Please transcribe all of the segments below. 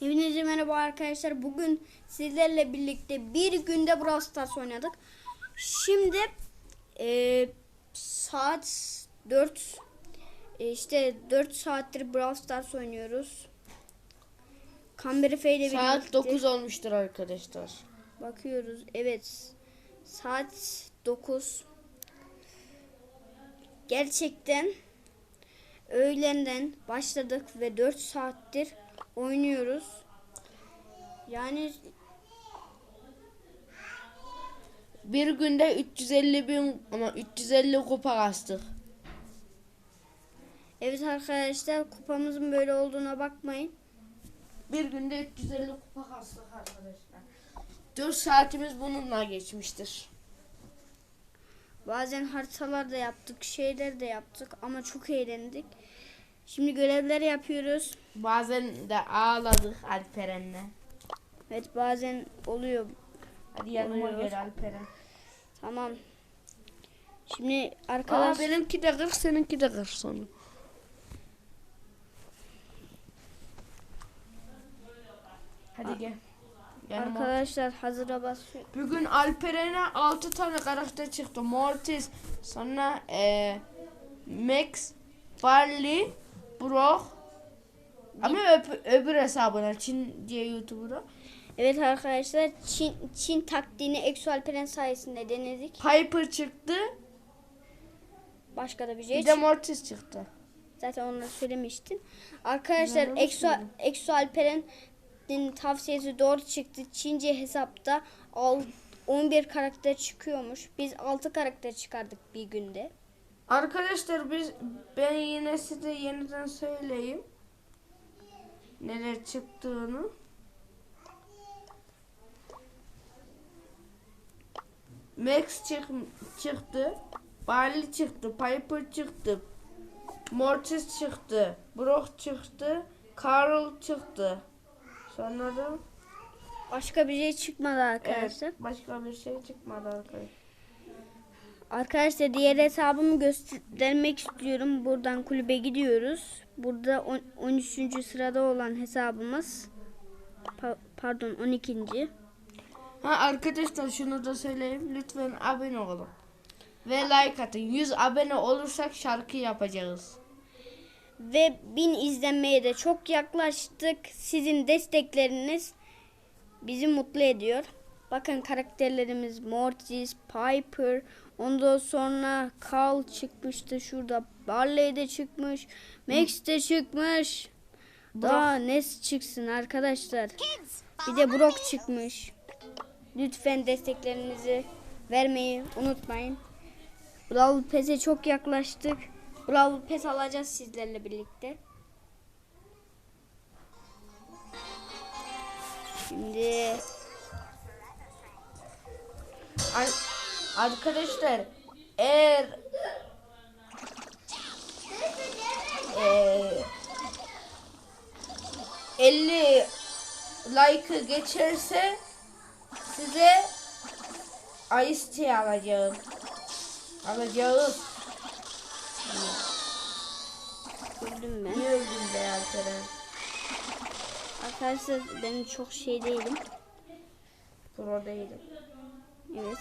Hepinize merhaba arkadaşlar. Bugün sizlerle birlikte bir günde Brawl Stars oynadık. Şimdi e, saat 4 e, işte 4 saattir Brawl Stars oynuyoruz. Kamber Efe ile Saat birlikte 9 olmuştur arkadaşlar. bakıyoruz. Evet. Saat 9. Gerçekten öğlenden başladık ve 4 saattir oynuyoruz. Yani Bir günde 350 bin ama 350 kupa kastık. evet arkadaşlar kupamızın böyle olduğuna bakmayın. Bir günde 350 kupa kastık arkadaşlar. 4 saatimiz bununla geçmiştir. Bazen haritalar da yaptık, şeyler de yaptık ama çok eğlendik. Şimdi görevleri yapıyoruz. Bazen de ağladık Alperen'le. Evet bazen oluyor. Hadi yanıma Oluyor. gel Alperen. Tamam. Şimdi Aa, arkadaş benimki de 40 seninki de 40 sonu. Hadi gel. Yanıma. arkadaşlar hazıra basıyor. Bugün Alperen'e 6 tane karakter çıktı. Mortis, sonra eee Max, Barley, Brock. Ama öp- öbür hesabına Çin diye YouTuber'a. Evet arkadaşlar Çin, Çin taktiğini Exo Alperen sayesinde denedik. Piper çıktı. Başka da bir şey Bir de Mortis çıktı. Zaten onları söylemiştim. Arkadaşlar Exo. Exo Alperen'in tavsiyesi doğru çıktı. Çince hesapta al- 11 karakter çıkıyormuş. Biz 6 karakter çıkardık bir günde. Arkadaşlar biz ben yine size yeniden söyleyeyim. Neler çıktığını. Max çık çıktı. Barley çıktı. Piper çıktı. Mortis çıktı. Brock çıktı. Carl çıktı. Sonra da Başka bir şey çıkmadı arkadaşlar. evet, başka bir şey çıkmadı arkadaşlar. Arkadaşlar diğer hesabımı göstermek istiyorum. Buradan kulübe gidiyoruz. Burada on- 13. sırada olan hesabımız pa- pardon 12. Ha arkadaşlar şunu da söyleyeyim. Lütfen abone olun. Ve like atın. 100 abone olursak şarkı yapacağız. Ve 1000 izlenmeye de çok yaklaştık. Sizin destekleriniz bizi mutlu ediyor. Bakın karakterlerimiz Mortis, Piper, ondan sonra Carl çıkmıştı şurada. Barley de çıkmış. Max de çıkmış. Daha ne çıksın arkadaşlar. Bir de Brock çıkmış. Lütfen desteklerinizi vermeyi unutmayın. Brawl Pass'e çok yaklaştık. Brawl Pass alacağız sizlerle birlikte. Şimdi Ar- arkadaşlar eğer eee 50 like'ı geçerse size Ice Tea alacağım. Alacağız. gördüm ben. Niye öldün be Alperen? Arkadaşlar ben çok şey değilim. Pro değilim. Evet.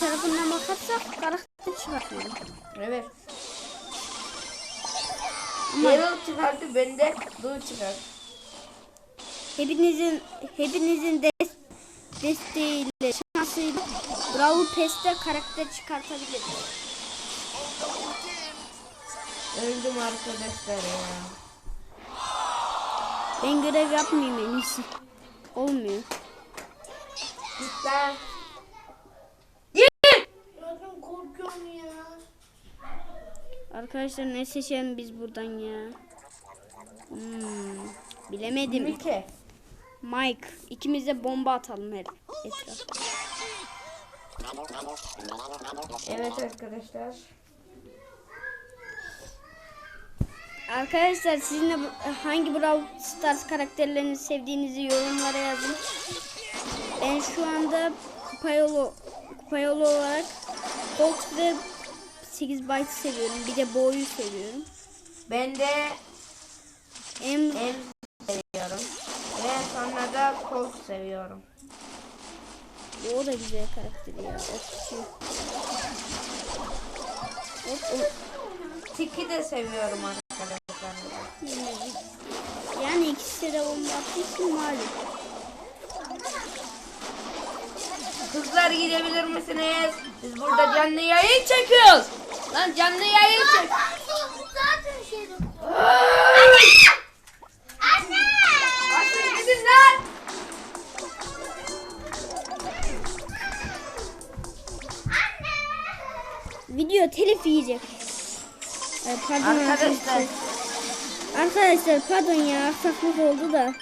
Tarafından bakarsak karakter çıkartıyorum. Evet. Daryl çıkardı ben de Blue çıkardı. hepinizin hepinizin des desteğiyle şansıyla Brawl Pass'te karakter çıkartabiliriz. Öldüm arkadaşlar ya. Ben görev yapmayayım en iyisi. Olmuyor. Git lan. Arkadaşlar ne seçelim biz buradan ya? Hmm, bilemedim. Mike. Mike. İkimiz de bomba atalım her etraf. Evet arkadaşlar. Arkadaşlar sizin de hangi Brawl Stars karakterlerini sevdiğinizi yorumlara yazın. Ben şu anda kupa yolu, kupa yolu olarak Colt ve 8 byte seviyorum. Bir de Bo'yu seviyorum. Ben de En en seviyorum. Ve sonra da Colt seviyorum. O da güzel karakter ya. Okçu. Hop, o- Tiki de seviyorum arkadaşlar. Yani ikisi de attığı için malum. Kızlar gidebilir misiniz? Biz burada canlı yayın çekiyoruz. Lan canlı yayın çek. Zaten şey Asıl gidin lan. Video telif yiyecek. Ay, pardon Arkadaşlar. Arkadaşlar pardon ya aksaklık oldu da.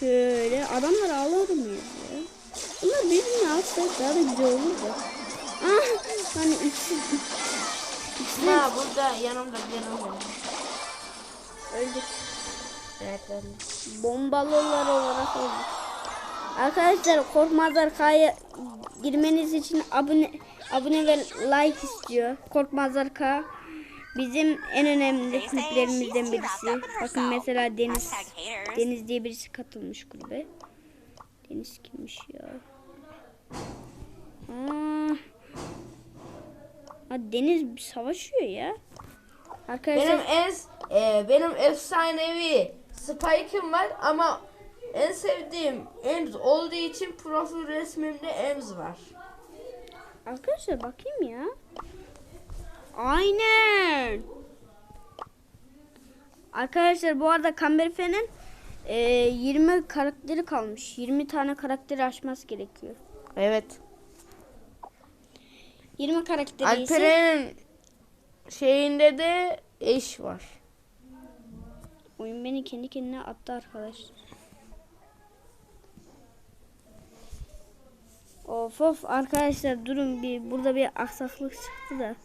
Şöyle adamlar alsak daha da güzel olur da. Ah hani ikisi, ikisi Ha burada yanımda canım var. öldük. Evet öyle. Bombalılar olarak öldük. Arkadaşlar Korkmazlar K'ya girmeniz için abone abone ve like istiyor. Korkmazlar K bizim en önemli kulüplerimizden birisi. Bakın mesela Deniz Deniz diye birisi katılmış kulübe. Deniz kimmiş ya? Aa, Ha, Deniz savaşıyor ya. Arkadaşlar Benim en e, benim efsanevi Spike'ım var ama en sevdiğim Ems olduğu için profil resmimde Ems var. Arkadaşlar bakayım ya. Aynen. Arkadaşlar bu arada Kamberfe'nin e, 20 karakteri kalmış. 20 tane karakteri aşması gerekiyor. Evet. 20 karakteri Alperen'in şeyinde de eş var. oyun beni kendi kendine attı arkadaşlar. Of of arkadaşlar durun bir burada bir aksaklık çıktı da.